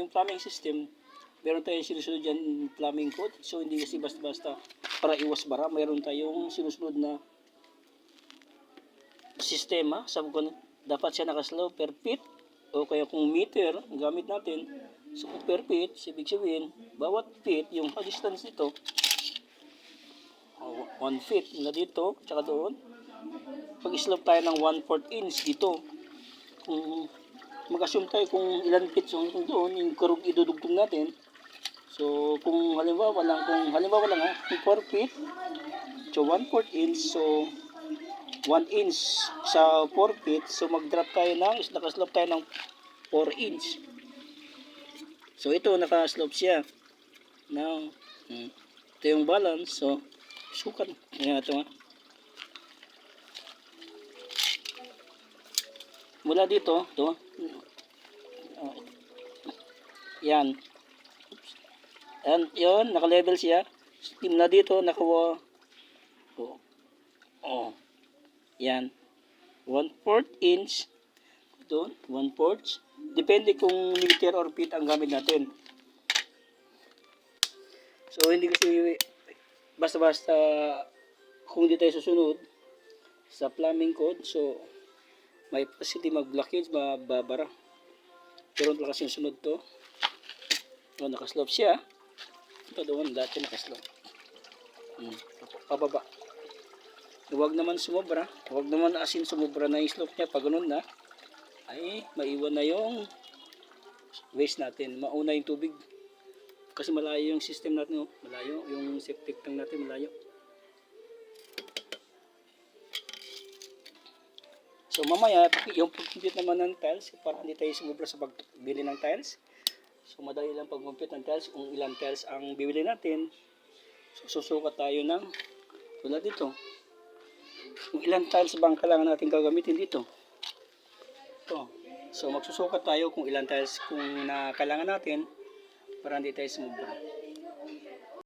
yung plumbing system, meron tayong sinusunod dyan plumbing code. So, hindi kasi basta-basta para iwas bara. Meron tayong sinusunod na sistema. Sabi ko, dapat siya nakaslow per feet o kaya kung meter gamit natin. So, per feet, ibig sabihin, bawat feet, yung distance nito, oh, one feet na dito, tsaka doon. Pag-slope tayo ng 1/4 inch dito. Kung mag-assume tayo kung ilan yung kung doon, yung kurog idudugtong natin. So, kung halimbawa lang, kung halimbawa lang ha, kung 4 feet, so 1/4 inch, so 1 inch sa 4 feet, so mag-drop tayo ng, nakaslope tayo ng 4 inch. So, ito, nakaslope siya. Now, hmm, ito yung balance, so, sukat. Ayan ito nga. Mula dito, to. Uh, yan. And yun, naka-level siya. Mula dito, naka oh. oh. Yan. 1/4 inch. Doon, 1/4. Depende kung meter or feet ang gamit natin. So, hindi kasi basta-basta kung hindi tayo susunod sa plumbing code, so may facility mag-blockage, mababara. Pero ito kasi yung sunod to. Oh, nakaslope siya. Ito doon, dati nakaslope. Hmm. Pababa. Huwag naman sumobra. Huwag naman asin sumobra na yung slope niya. Pag ganun na, ay maiwan na yung waste natin. Mauna yung tubig. Kasi malayo yung system natin. Oh. Malayo. Yung septic tank natin malayo. So mamaya, yung pag-compute naman ng tiles, para hindi tayo sumubra sa pagbili ng tiles. So madali lang pag-compute ng tiles, kung ilang tiles ang bibili natin. So susukat tayo ng, tulad dito. Kung ilang tiles ba ang kailangan natin gagamitin dito. Ito. So magsusukat tayo kung ilang tiles kung na kailangan natin para hindi tayo sumubra.